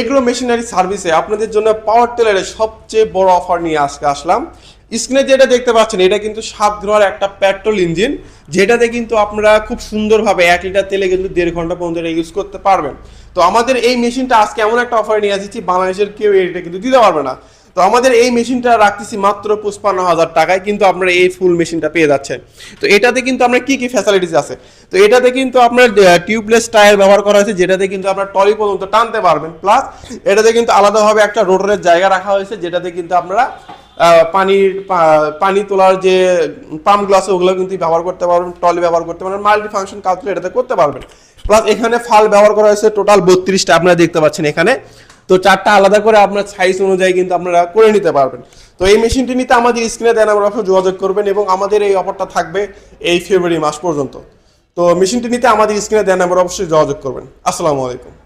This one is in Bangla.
এগ্রো মেশিনারি সার্ভিসে আপনাদের জন্য পাওয়ার টেলারের সবচেয়ে বড় অফার নিয়ে আজকে আসলাম। স্ক্রিনে যেটা দেখতে পাচ্ছেন, এটা কিন্তু সাত গ্রহের একটা পেট্রোল ইঞ্জিন যেটাতে কিন্তু আপনারা খুব সুন্দরভাবে এক লিটার তেলে কিন্তু দেড় ঘণ্টা পর্যন্ত এটা ইউজ করতে পারবেন। তো আমাদের এই মেশিনটা আজকে এমন একটা অফার নিয়ে আসছি বাংলাদেশের কেউ এটা কিন্তু দিতে পারবে না। তো আমাদের এই মেশিনটা রাখতেছি মাত্র পঁচপান্ন হাজার টাকায়, কিন্তু আপনারা এই ফুল মেশিনটা পেয়ে যাচ্ছেন। তো এটাতে কিন্তু আপনার কি কি ফ্যাসিলিটিস আছে? তো এটাতে কিন্তু আপনার টিউবলেস টায়ার ব্যবহার করা হয়েছে, যেটাতে কিন্তু আপনার টলি পর্যন্ত টানতে পারবেন। প্লাস এটাতে কিন্তু আলাদাভাবে একটা রোটরের জায়গা রাখা হয়েছে, যেটাতে কিন্তু আপনারা পানির পানি তোলার যে পাম্পগুলো গ্লাস ওগুলো কিন্তু ব্যবহার করতে পারবেন টলি ব্যবহার করতে পারবেন মাল্টি ফাংশন কাজগুলো এটাতে করতে পারবেন। প্লাস এখানে ফাল ব্যবহার করা হয়েছে টোটাল বত্রিশটা, আপনারা দেখতে পাচ্ছেন এখানে। তো চারটা আলাদা করে আপনার সাইজ অনুযায়ী কিন্তু আপনারা করে নিতে পারবেন। তো এই মেশিনটি নিতে আমাদের স্ক্রিনে দেন, আমরা যোগাযোগ করবেন এবং আমাদের এই অফারটা থাকবে এই ফেব্রুয়ারি মাস পর্যন্ত। তো মেশিনটি নিতে আমাদের স্ক্রিনে দেন, আমরা অবশ্যই যোগাযোগ করবেন। আসসালামু আলাইকুম।